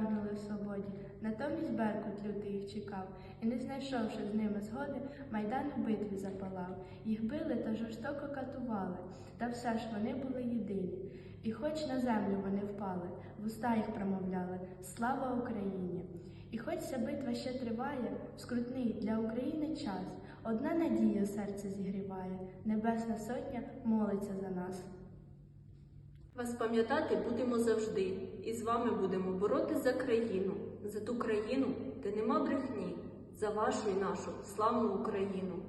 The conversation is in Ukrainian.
Прагнули в свободі, натомість Беркут лютий їх чекав, і не знайшовши з ними згоди, майдан у битві запалав. Їх били та жорстоко катували, та все ж вони були єдині. І хоч на землю вони впали, в уста їх промовляли Слава Україні! І хоч ця битва ще триває, в скрутний для України час, одна надія серце зігріває, Небесна Сотня молиться за нас. Вас пам'ятати будемо завжди, і з вами будемо боротись за країну, за ту країну, де нема брехні, за вашу і нашу славну Україну.